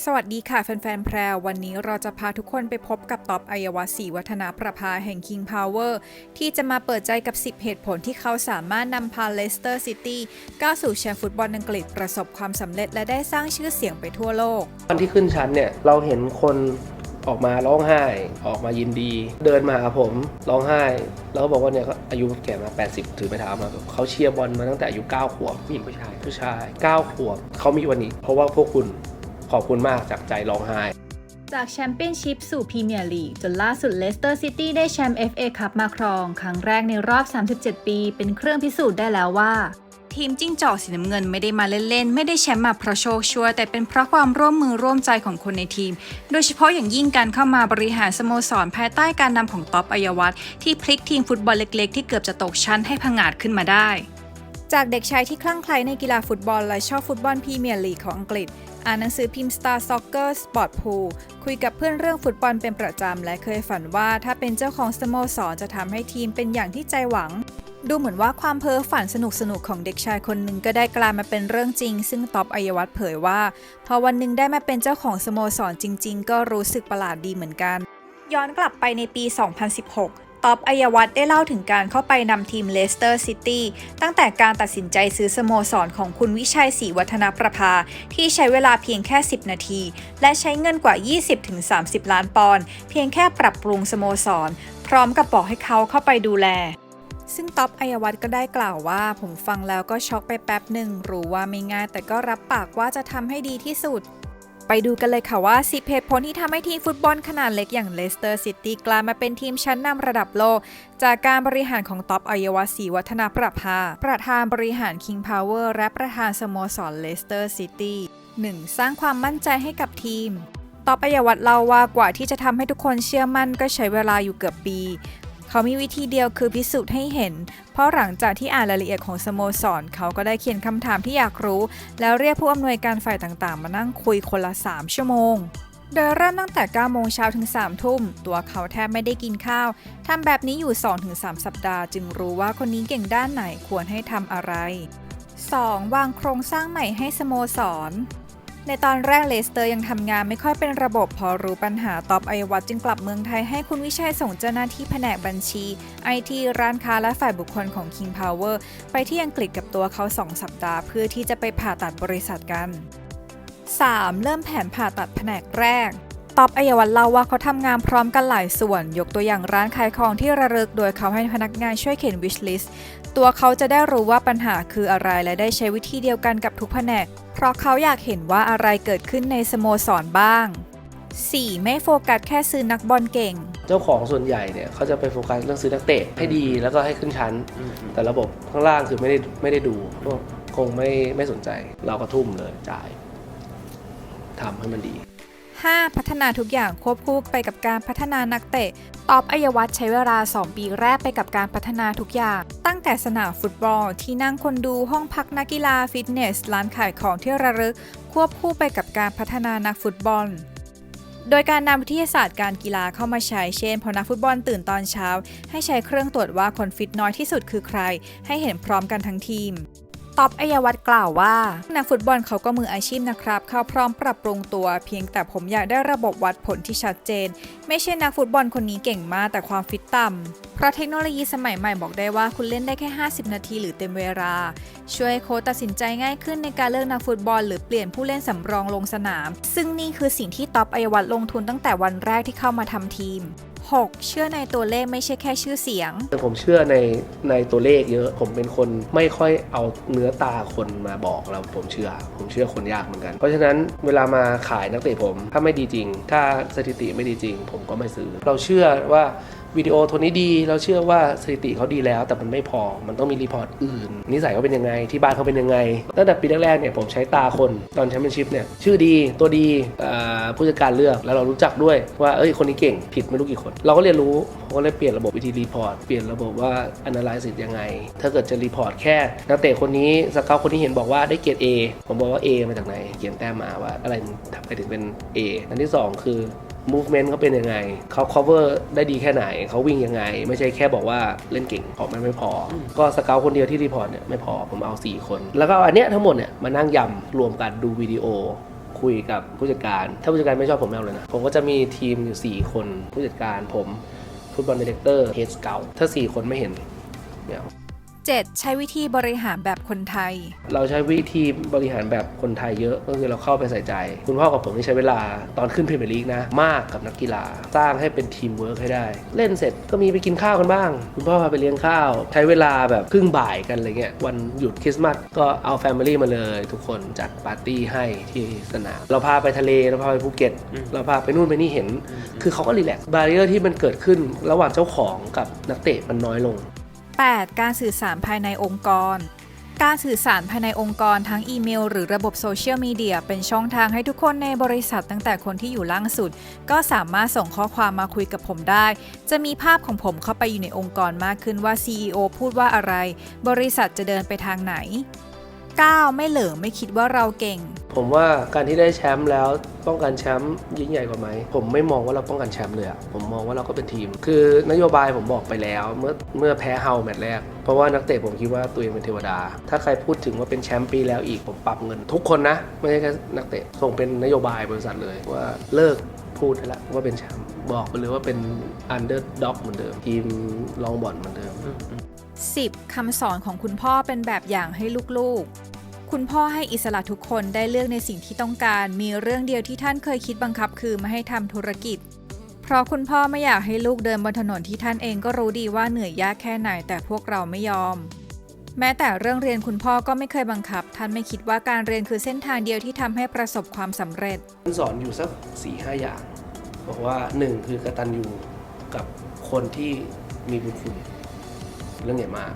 สวัสดีค่ะแฟนๆ แพรววันนี้เราจะพาทุกคนไปพบกับท็อปอัยวศรีวัฒนาประภาแห่ง King Power ที่จะมาเปิดใจกับ 10 เหตุผลที่เขาสามารถนำพาเลสเตอร์ซิตี้ก้าวสู่แชมป์ฟุตบอลอังกฤษประสบความสำเร็จและได้สร้างชื่อเสียงไปทั่วโลก ตอนที่ขึ้นชั้นเนี่ย เราเห็นคนออกมาร้องไห้ ออกมายินดี เดินมาหาผมร้องไห้ แล้วก็บอกว่าเนี่ยเขาอายุแก่มา 80 ถือไม้เท้ามาเขาเชียร์บอลมาตั้งแต่อายุ9ขวบผู้หญิงผู้ชายผู้ชาย 9 ขวบเขามีวันนี้ เพราะว่าพวกคุณ ขอบคุณมากจากใจร้องไห้ จากแชมเปี้ยนชิพสู่พรีเมียร์ลีกจนล่าสุดเลสเตอร์ซิตี้ได้แชมป์ FA คัพมาครอง ครั้งแรกในรอบ 37 ปี เป็นเครื่องพิสูจน์ได้แล้วว่า ทีมจิ้งจอกสีน้ำเงินไม่ได้มาเล่นๆ ไม่ได้แชมป์มาเพราะโชคชัวร์แต่เป็นเพราะความร่วมมือร่วมใจของคนในทีม โดยเฉพาะอย่างยิ่งการเข้ามาบริหารสโมสรภายใต้การนำของต๊อปอัยวัฒน์ที่พลิกทีมฟุตบอลเล็กๆ ที่เกือบจะตกชั้นให้ผงาดขึ้นมาได้จากเด็กชายที่คลั่งไคล้ในกีฬาฟุตบอลและชอบฟุตบอลพรีเมียร์ลีกของอังกฤษ อ่านหนังสือพิมพ์ Star Soccer Sport Pool คุยกับเพื่อนเรื่องฟุตบอลเป็นประจำ และเคยฝันว่าถ้าเป็นเจ้าของสโมสรจะทำให้ทีมเป็นอย่างที่ใจหวัง ดูเหมือนว่าความเพ้อฝันสนุกสนุกๆของเด็กชายคนหนึ่งก็ได้กลายมาเป็นเรื่องจริง ซึ่งต๊อบอัยวัฒน์เผยว่า พอวันหนึ่งได้มาเป็นเจ้าของสโมสรจริง ๆ ก็รู้สึกประหลาดดีเหมือนกัน ย้อนกลับไปในปี 2016 ต๊อบอัยวัฒน์ได้เล่าถึงการเข้าไปนำทีมเลสเตอร์ซิตี้ตั้งแต่การตัดสินใจซื้อสโมสรของคุณวิชัยศรีวัฒนประภา ที่ใช้เวลาเพียงแค่ 10 นาที และใช้เงินกว่า 20-30 ล้านปอนด์เพียงแค่ปรับปรุงสโมสร พร้อมกับบอกให้เขาเข้าไปดูแลซึ่งท็อปอัยวัฒน์ก็ได้กล่าวว่า ผมฟังแล้วก็ช็อกไปแป๊บหนึ่งรู้ว่าไม่ง่ายแต่ก็รับปากว่าจะทำให้ดีที่สุด ไปดูกันเลยค่ะว่า10เหตุผลที่ทำให้ทีมฟุตบอลขนาดเล็กอย่างเลสเตอร์ซิตี้กลายมาเป็นทีมชั้นนำระดับโลก จากการบริหารของท็อปอัยวศรีวัฒนาประภา ประธานบริหาร King Power และประธานสโมสรเลสเตอร์ซิตี้ 1. สร้างความมั่นใจให้กับทีมท็อปอัยวัฒน์เล่าว่ากว่าที่จะทำให้ทุกคนเชื่อมั่นก็ใช้เวลาอยู่เกือบปี เขามีวิธีเดียวคือพิสูจน์ให้เห็น เพราะหลังจากที่อ่านรายละเอียดของสโมสร เขาก็ได้เขียนคำถามที่อยากรู้ แล้วเรียกผู้อำนวยการฝ่ายต่างๆ มานั่งคุยคนละ 3 ชั่วโมงโดยเริ่มตั้งแต่ 9 โมงเช้าถึง 3 ทุ่ม ตัวเขาแทบไม่ได้กินข้าว ทำแบบนี้อยู่ 2-3 สัปดาห์ จึงรู้ว่าคนนี้เก่งด้านไหนควรให้ทำอะไร 2. วางโครงสร้างใหม่ให้สโมสร ในตอนแรกเลสเตอร์ยังทำงานไม่ค่อยเป็นระบบพอรู้ปัญหาตอบอัยวัตจึงกลับเมืองไทยให้คุณวิชัยส่งเจ้าหน้าที่แผนกบัญชีไอทีร้านค้าและฝ่ายบุคคลของ King Power ไปที่อังกฤษกับตัวเขา 2 สัปดาห์ เพื่อที่จะไปผ่าตัดบริษัทกัน 3. เริ่มแผนผ่าตัดแผนกแรก ตอบอัยวัตเล่าว่าเขาทำงานพร้อมกันหลายส่วน ยกตัวอย่างร้านขายของที่ระลึก โดยเขาให้พนักงานช่วยเขียน wish list ตัวเขาจะได้รู้ว่าปัญหาคืออะไรและได้ใช้วิธีเดียวกันกับทุกแผนก เพราะเขาอยากเห็นว่าอะไรเกิดขึ้นในสโมสรบ้าง 4. ไม่โฟกัสแค่ซื้อนักบอลเก่ง เจ้าของส่วนใหญ่เนี่ยเขาจะไปโฟกัสเรื่องซื้อนักเตะให้ดีแล้วก็ให้ขึ้นชั้น แต่ระบบข้างล่างคือไม่ได้ไม่ได้ดูก็คงไม่ไม่สนใจ เราก็ทุ่มเลยจ่ายทำให้มันดี 5. พัฒนาทุกอย่างควบคู่ไปกับการพัฒนานักเตะตอบอัยวัฒน์ใช้เวลา 2 ปีแรกไปกับการพัฒนาทุกอย่าง ตั้งแต่สนามฟุตบอลที่นั่งคนดูห้องพักนักกีฬาฟิตเนส ร้านขายของที่ระลึก ควบคู่ไปกับการพัฒนานักฟุตบอลโดยการนำวิทยาศาสตร์การกีฬาเข้ามาใช้ เช่น พอนักฟุตบอลตื่นตอนเช้า ให้ใช้เครื่องตรวจว่าคนฟิตน้อยที่สุดคือใคร ให้เห็นพร้อมกันทั้งทีม ตอบอัยวัฒน์กล่าวว่านักฟุตบอลเขาก็มืออาชีพนะครับ เขาพร้อมปรับปรุงตัว เพียงแต่ผมอยากได้ระบบวัดผลที่ชัดเจน ไม่ใช่นักฟุตบอลคนนี้เก่งมากแต่ความฟิตต่ำเพราะเทคโนโลยีสมัยใหม่บอกได้ว่าคุณเล่นได้แค่ 50 นาทีหรือเต็มเวลา ช่วยให้โค้ชตัดสินใจง่ายขึ้นในการเลือกนักฟุตบอล หรือเปลี่ยนผู้เล่นสำรองลงสนาม ซึ่งนี่คือสิ่งที่ท็อปอัยวัฒน์ลงทุนตั้งแต่วันแรกที่เข้ามาทำทีม 6. เชื่อในตัวเลขไม่ใช่แค่ชื่อเสียง แต่ผมเชื่อในในตัวเลขเยอะ ผมเป็นคนไม่ค่อยเอาเนื้อตาคนมาบอกแล้วผมเชื่อ ผมเชื่อคนยากเหมือนกัน เพราะฉะนั้นเวลามาขายนักเตะผม ถ้าไม่ดีจริง ถ้าสถิติไม่ดีจริง ผมก็ไม่ซื้อ เราเชื่อว่าวิดีโอตัวนี้ดี เราเชื่อว่าสถิติเขาดีแล้ว แต่มันไม่พอ มันต้องมีรีพอร์ตอื่น นิสัยเขาเป็นยังไง ที่บ้านเขาเป็นยังไง ตั้งแต่ปีแรกๆเนี่ยผมใช้ตาคนตอนแชมเปี้ยนชิพเนี่ยชื่อดีตัวดีผู้จัดการเลือกแล้วเรารู้จักด้วยว่าเอ้ยคนนี้เก่งผิดไม่รู้กี่คนเราก็เรียนรู้ผมก็เลยเปลี่ยนระบบวิธีรีพอร์ต เปลี่ยนระบบว่า analysis ยังไง ถ้าเกิดจะรีพอร์ตแค่นักเตะคนนี้สเกาคนนี้เห็นบอกว่าได้เกรด A ผมบอกว่า A มาจากไหน เขียนแต้มมาว่าอะไรทำไปถึงเป็น A อันที่สองคือ movement เขาเป็นยังไง เขา cover ได้ดีแค่ไหน เขาวิ่งยังไง ไม่ใช่แค่บอกว่าเล่นเก่งขอมันไม่พออก็สเกลคนเดียวที่รีพอร์ตเนี่ยไม่พอผมเอา 4 คน แล้วก็อันเนี้ยทั้งหมดเนี่ยมานั่งยำรวมกันดูวิดีโอ คุยกับผู้จัดการ ถ้าผู้จัดการไม่ชอบผมไม่เอาเลยนะ ผมก็จะมีทีมอยู่ 4 คน ผู้จัดการผมฟุตบอลดีเลกเตอร์เฮดสเกลถ้า 4 คนไม่เห็นเนี่ย 7. ใช้วิธีบริหารแบบคนไทย เราใช้วิธีบริหารแบบคนไทยเยอะก็คือเราเข้าไปใส่ใจ คุณพ่อกับผมที่ใช้เวลาตอนขึ้นพรีเมียร์ลีกนะ มากกับนักกีฬา สร้างให้เป็นทีมเวิร์กให้ได้ เล่นเสร็จก็มีไปกินข้าวกันบ้าง คุณพ่อพาไปเลี้ยงข้าว ใช้เวลาแบบครึ่งบ่ายกันอะไรเงี้ยวันหยุดคริสต์มาสก็เอาแฟมิลี่มาเลย ทุกคนจัดปาร์ตี้ให้ที่สนามเราพาไปทะเลเราพาไปภูเก็ต เราพาไปนู่นไปนี่เห็น คือเขาก็รีแลกซ์บาเรียที่มันเกิดขึ้น ระหว่างเจ้าของกับนักเตะมันน้อยลง 8. การสื่อสารภายในองค์กร การสื่อสารภายในองค์กรทั้งอีเมล หรือระบบโซเชียลมีเดียเป็นช่องทางให้ทุกคนในบริษัทตั้งแต่คนที่อยู่ล่างสุด ก็สามารถส่งข้อความมาคุยกับผมได้ จะมีภาพของผมเข้าไปอยู่ในองค์กรมากขึ้นว่า CEO พูดว่าอะไร บริษัทจะเดินไปทางไหน 9. ไม่เหลิงไม่คิดว่าเราเก่ง ผมว่าการที่ได้แชมป์แล้วป้องกันแชมป์ยิ่งใหญ่กว่าไหม ผมไม่มองว่าเราป้องกันแชมป์เลยอะผมมองว่าเราก็เป็นทีม คือนโยบายผมบอกไปแล้วเมื่อเมื่อแพ้เฮาแมตช์แรก เพราะว่านักเตะผมคิดว่าตัวเองเป็นเทวดา ถ้าใครพูดถึงว่าเป็นแชมป์ปีแล้วอีกผมปรับเงิน ทุกคนนะ ไม่ใช่แค่นักเตะส่งเป็นนโยบายบริษัทเลยว่าเลิกพูดแล้วว่าเป็นแชมป์บอกไปเลยว่าเป็นอันเดอร์ด็อกเหมือนเดิมทีมลองบอลเหมือนเดิม 10. คำสอนของคุณพ่อเป็นแบบอย่างให้ลูกๆ คุณพ่อให้อิสระทุกคนได้เลือกในสิ่งที่ต้องการ มีเรื่องเดียวที่ท่านเคยคิดบังคับคือไม่ให้ทำธุรกิจ เพราะคุณพ่อไม่อยากให้ลูกเดินบนถนนที่ท่านเองก็รู้ดีว่าเหนื่อยยากแค่ไหนแต่พวกเราไม่ยอม แม้แต่เรื่องเรียนคุณพ่อก็ไม่เคยบังคับ ท่านไม่คิดว่าการเรียนคือเส้นทางเดียวที่ทำให้ประสบความสำเร็จ ท่านสอนอยู่สักสี่ห้าอย่าง บอกว่าหนึ่งคือกตัญญูกับคนที่มีบุญคุณ เรื่องใหญ่มาก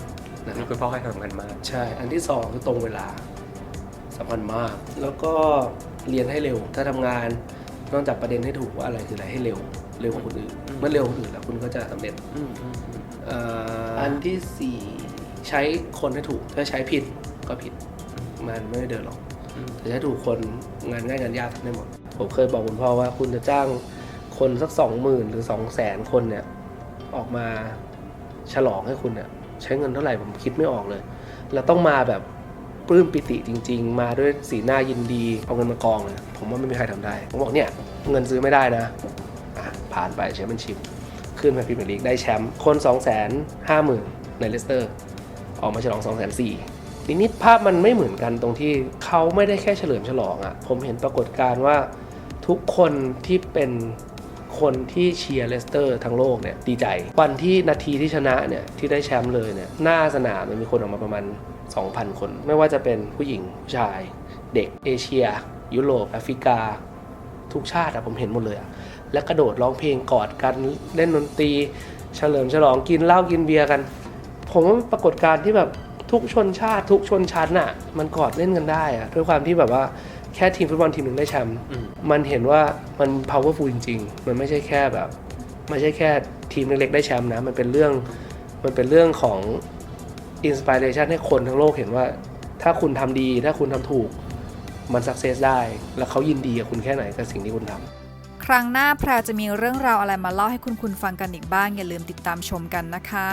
นะคนี่รับคุณพ่อให้ความสำคัญมาก ใช่อันที่สองคือตรงเวลาสำคัญมาก แล้วก็เรียนให้เร็ว ถ้าทำงานต้องจับประเด็นให้ถูกว่าอะไรคืออะไรให้เร็วเร็วกว่าคนอื่นอืม เมื่อเร็วกว่าคนอื่นแล้วคุณก็จะสำเร็จอืมอืมอืมเอ่ออันที่สี่ใช้คนให้ถูก ถ้าใช้ผิดก็ผิดมันไม่ได้เดินหรอกอืมแต่ถ้าถูกคนงานง่ายงานยากทำได้หมด ผมเคยบอกคุณพ่อว่าคุณจะจ้างคนสักสองหมื่นหรือสองแสนคนเนี่ย ออกมา ฉลองให้คุณเนี่ยใช้เงินเท่าไหร่ผมคิดไม่ออกเลยแล้วต้องมาแบบปลื้มปิติจริง ๆ มาด้วยสีหน้ายินดีเอาเงินมากองเลยผมว่าไม่มีใครทำได้ ผมบอกเนี่ยเงินซื้อไม่ได้นะอะผ่านไปแชมเปี้ยนชิพขึ้นมาพรีเมียร์ลีกได้แชมป์คน2 5 0 0 0 0ในเลสเตอร์ ออกมาฉลอง 2 4 0 0 0 0นิดๆภาพมันไม่เหมือนกันตรงที่เขาไม่ได้แค่เฉลิมฉลองอะ่ะ ผมเห็นปรากฏการณ์ว่าทุกคนที่เป็น คนที่เชียร์เลสเตอร์ทั้งโลกเนี่ยดีใจ วันที่นาทีที่ชนะเนี่ยที่ได้แชมป์เลยเนี่ยหน้าสนามมันมีคนออกมาประมาณ 2,000 คน ไม่ว่าจะเป็นผู้หญิงผู้ชาย เด็กเอเชีย ยุโรปแอฟริกา ทุกชาติอะผมเห็นหมดเลยอะและกระโดดร้องเพลงกอดกันเล่นดนตรี เฉลิมฉลองกินเหล้ากินเบียร์กัน ผมว่าปรากฏการณ์ที่แบบทุกชนชาติ ทุกชนชั้นอะมันกอดเล่นกันได้อะด้วยความที่แบบว่า แค่ทีมฟุตบอลทีมหนึ่งได้แชมป์อืมมันเห็นว่ามัน powerful จริง ๆ มันไม่ใช่แค่แบบไม่ใช่แค่ทีมเล็กๆได้แชมป์นะ มันเป็นเรื่องมันเป็นเรื่องของ inspiration ให้คนทั้งโลกเห็นว่า ถ้าคุณทำดีถ้าคุณทำถูกมัน success ได้ แล้วเขายินดีกับคุณแค่ไหนกับสิ่งที่คุณทำครั้งหน้าแพรวจะมีเรื่องราวอะไรมาเล่าให้คุณคุณฟังกันอีกบ้าง อย่าลืมติดตามชมกันนะคะ